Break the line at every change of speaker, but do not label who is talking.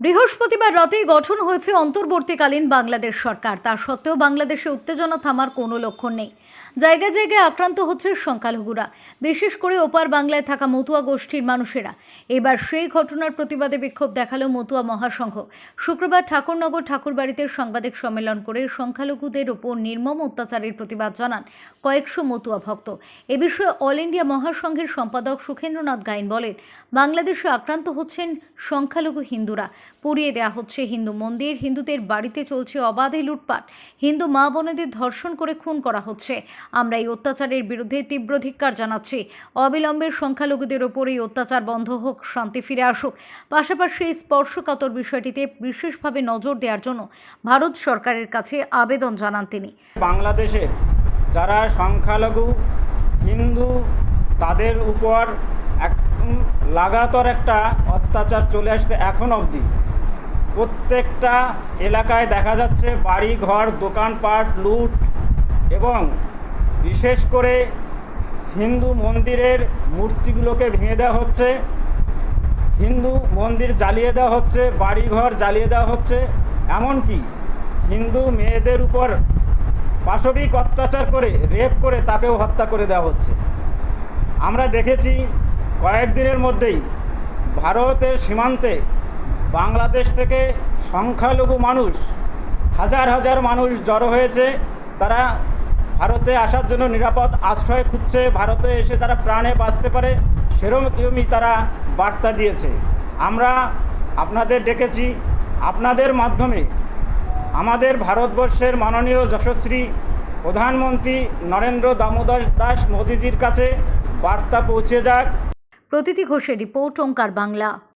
বৃহস্পতিবার রাতেই গঠন হয়েছে অন্তর্বর্তীকালীন বাংলাদেশ সরকার। তা সত্ত্বেও বাংলাদেশে উত্তেজনা থামার কোনো লক্ষণ নেই। জায়গায় জায়গায় আক্রান্ত হচ্ছে সংখ্যালঘুরা। বিশেষ করে ওপার বাংলায় থাকা মতুয়া গোষ্ঠীর মানুষেরা। এবার সেই ঘটনার প্রতিবাদে বিক্ষোভ দেখাল মতুয়া মহাসংঘ। শুক্রবার ঠাকুরনগর ঠাকুরবাড়িতে সাংবাদিক সম্মেলন করে সংখ্যালঘুদের ওপর নির্মম অত্যাচারের প্রতিবাদ জানান কয়েকশো মতুয়া ভক্ত। এ বিষয়ে অল ইন্ডিয়া মহাসংঘের সম্পাদক সুখেন্দ্রনাথ গাইন বলেন, বাংলাদেশে আক্রান্ত হচ্ছেন সংখ্যালঘু হিন্দুরা। পুড়িয়ে দেওয়া হচ্ছে হিন্দু মন্দির। হিন্দুদের বাড়িতে চলছে অবাধে লুটপাট। হিন্দু মা বোনেদের ধর্ষণ করে খুন করা হচ্ছে। আমরা এই অত্যাচারের বিরুদ্ধে তীব্র ধিক্কার জানাচ্ছি। অবিলম্বে সংখ্যালঘুদের ওপর এই অত্যাচার বন্ধ হোক, শান্তি ফিরে আসুক। পাশাপাশি এই স্পর্শকাতর বিষয়টিতে বিশেষভাবে নজর দেওয়ার জন্য ভারত সরকারের কাছে আবেদন জানান তিনি।
বাংলাদেশে যারা সংখ্যালঘু, হিন্দু, তাদের উপর লাগাতার একটা অত্যাচার চলে আসছে এখন অবধি। প্রত্যেকটা এলাকায় দেখা যাচ্ছে বাড়ি ঘর দোকানপাট, লুট এবং বিশেষ করে হিন্দু মন্দিরের মূর্তিগুলোকে ভেঙে দেওয়া হচ্ছে, হিন্দু মন্দির জ্বালিয়ে দেওয়া হচ্ছে, বাড়িঘর জ্বালিয়ে দেওয়া হচ্ছে, এমনকি হিন্দু মেয়েদের উপর পাশবিক অত্যাচার করে, রেপ করে তাকেও হত্যা করে দেওয়া হচ্ছে। আমরা দেখেছি কয়েকদিনের মধ্যেই ভারতের সীমান্তে বাংলাদেশ থেকে সংখ্যালঘু মানুষ, হাজার হাজার মানুষ জড়ো হয়েছে। তারা ভারতে আসার জন্য নিরাপদ আশ্রয় খুঁজছে। ভারতে এসে তারা প্রাণে বাঁচতে পারে, সেরকমই তারা বার্তা দিয়েছে। আমরা আপনাদের ডেকেছি। আপনাদের মাধ্যমে আমাদের ভারতবর্ষের মাননীয় যশস্বী প্রধানমন্ত্রী নরেন্দ্র দামোদর দাস মোদিজির কাছে বার্তা পৌঁছে যাক।
প্রতীতি ঘোষের রিপোর্ট ওঙ্কার বাংলা।